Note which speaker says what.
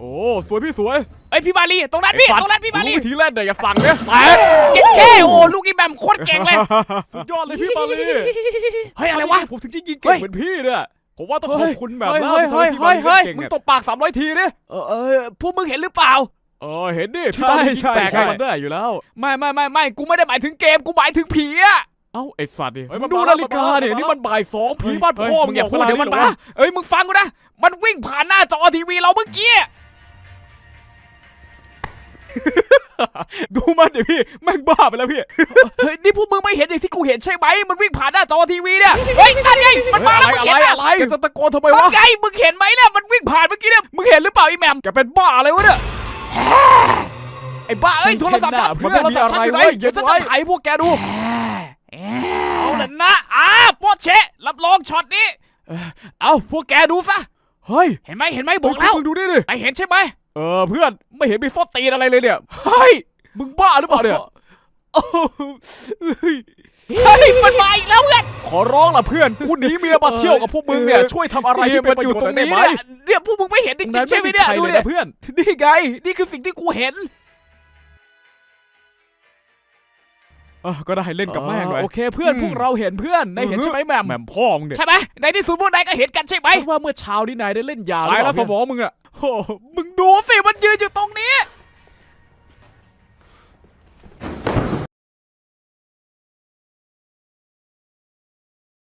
Speaker 1: โอ้สวยพี่สวย
Speaker 2: ไอยพี่มาลีตรงนั้นพี่
Speaker 1: ไอ้สั
Speaker 2: ตรงนั้นพี่มาลี
Speaker 1: รู้วิธีเล่นเนี่ยอย่าสั่งเนี่ยแตก
Speaker 2: เก่งแค่โอ้ลูกอีแบมโคตรเก่งเลย
Speaker 1: สุดยอดเลยพี่มาลี
Speaker 2: เฮ้ยอะไรวะ
Speaker 1: ผมถึงจะยิง
Speaker 2: เฮ้
Speaker 1: เก่ง
Speaker 2: ย
Speaker 1: เหมือนพี่เนี่ยผมว่าต้องข
Speaker 2: เฮ้
Speaker 1: อบ
Speaker 2: ย
Speaker 1: คุณแบบ
Speaker 2: เฮ้ย
Speaker 1: นั้น
Speaker 2: เฮ้ย
Speaker 1: ที่ทำให้พี่มาลี
Speaker 2: เฮ้ย
Speaker 1: เก่ง
Speaker 2: เฮ้ย
Speaker 1: มึงตบปากสามร้อยทีดิ
Speaker 2: เออเออพวกมึงเห็นหรือเปล่า
Speaker 1: เออเห็นดิ
Speaker 2: ใช่
Speaker 1: พี่มาลียิงแตก
Speaker 2: ใช่
Speaker 1: ให้มันได้อยู่แล้ว
Speaker 2: ไม่ไม่ไม่ไม่กูไม่ได้หมายถึงเกมกูหมายถึงผีอะ
Speaker 1: เอ้าไอสัตว์ดิ
Speaker 2: เฮ้ย
Speaker 1: มึง
Speaker 2: มัน
Speaker 1: ดู
Speaker 2: มาแล้
Speaker 1: นาวฬิกาเนี่ย
Speaker 2: มันมาแล้ว
Speaker 1: นี่มันบ่ายสองผีบ้าน
Speaker 2: เฮ้ย
Speaker 1: พ่อ
Speaker 2: มึงอย่าพูด
Speaker 1: บก
Speaker 2: เดี๋ยวมัน
Speaker 1: ข
Speaker 2: มา
Speaker 1: ด
Speaker 2: เอ้ยมึงฟังกูนะ มันวิ่งผ่านหน้าจอทีวีเราเมื่อกี้
Speaker 1: ดูมันดิพี่แม่งบ้าไปแล้วพี่
Speaker 2: เฮ้ยนี่พวกมึงไม่เห็นอย่างที่กูเห็นใช่ไหมมันวิ่งผ่านหน้าจอทีวีเนี่ย เฮ้ยนั่นไงมันมาแล้วมึง
Speaker 1: อะไร
Speaker 2: เห็น
Speaker 1: อะไร
Speaker 2: อะ
Speaker 1: อะไรจะตะโกนทำไม
Speaker 2: นั่
Speaker 1: วะ
Speaker 2: นไงมึงเห็นไหมเนี่ยมันวิ่งผ่านเมื่อกี้เนี่ยมึงเห็นหรือเปล่าไอ้แหมม
Speaker 1: แกเป็นบ้าอะไรวะเนี่ย
Speaker 2: ไอ้บ้าเอ้ย
Speaker 1: ฉัน
Speaker 2: โทรศัพท์ฉัน
Speaker 1: เห็น
Speaker 2: มัน
Speaker 1: น่ะ
Speaker 2: โทรศัพท์ฉันอยู่ไหน
Speaker 1: มันไม่มีอะไรเว้ย
Speaker 2: เดี๋ยวฉัน
Speaker 1: เย็
Speaker 2: จะ
Speaker 1: นไว้
Speaker 2: ถ่ายพวกแกดู เอาละนะอ่าโปะเชะรับรอง ช็อตนี้เออเอาพวกแกดูซะ
Speaker 1: เฮ้ย
Speaker 2: เห็นไหมเห็นไหมบอกแล้ว
Speaker 1: มึงดูดิดิ
Speaker 2: ไอเห็นใช่ไหม
Speaker 1: เออเพื่อนไม่เห็นมีส้นตีนอะไรเลยเนี่ย เฮ้ย มึงบ้าหรือเปล่าเนี่ย
Speaker 2: โอ้โหเฮ้ยมันมาอีกแล้วเพื่อน
Speaker 1: ขอร้องล่ะเพื่อนกูหนีเมียมาเที่ยวกับพวกมึงเนี่ย
Speaker 2: เออ
Speaker 1: ช่วยทำอะไรที่
Speaker 2: มั
Speaker 1: เป็น
Speaker 2: น
Speaker 1: ประ
Speaker 2: อ
Speaker 1: โย
Speaker 2: ยู่
Speaker 1: ชน์
Speaker 2: ตรง
Speaker 1: ได้
Speaker 2: นี้
Speaker 1: ไหม
Speaker 2: เนี่ยเนี่ยพวกมึงไม่เห็นจริงๆใช่ไหมเนี่ย
Speaker 1: ตรง
Speaker 2: ดู
Speaker 1: นั้นไม่มีใครเลย
Speaker 2: เนี่ย
Speaker 1: นะเพื่อน
Speaker 2: นี่ไง นี่คือสิ่งที่กูเห็น
Speaker 1: ก็ได้เล่นกับแม่งเลย
Speaker 2: โอเคเพื่อน
Speaker 1: อืม
Speaker 2: พวกเราเห็นเพื่อนนายเห็นใช่ไหมแหมม
Speaker 1: แหม่มพ่อมึงเนี่ย
Speaker 2: ใช่ไหมในที่สุดพวกนายก็เห็นกันใช่ไหม
Speaker 1: ฉันว่าเมื่อเช้านี่นายได้เล่นยา
Speaker 2: ไปแล้ว
Speaker 1: หรือเปา
Speaker 2: สมองมึงอะโอ้มึงดูสิมันยืนอยู่ตรงนี้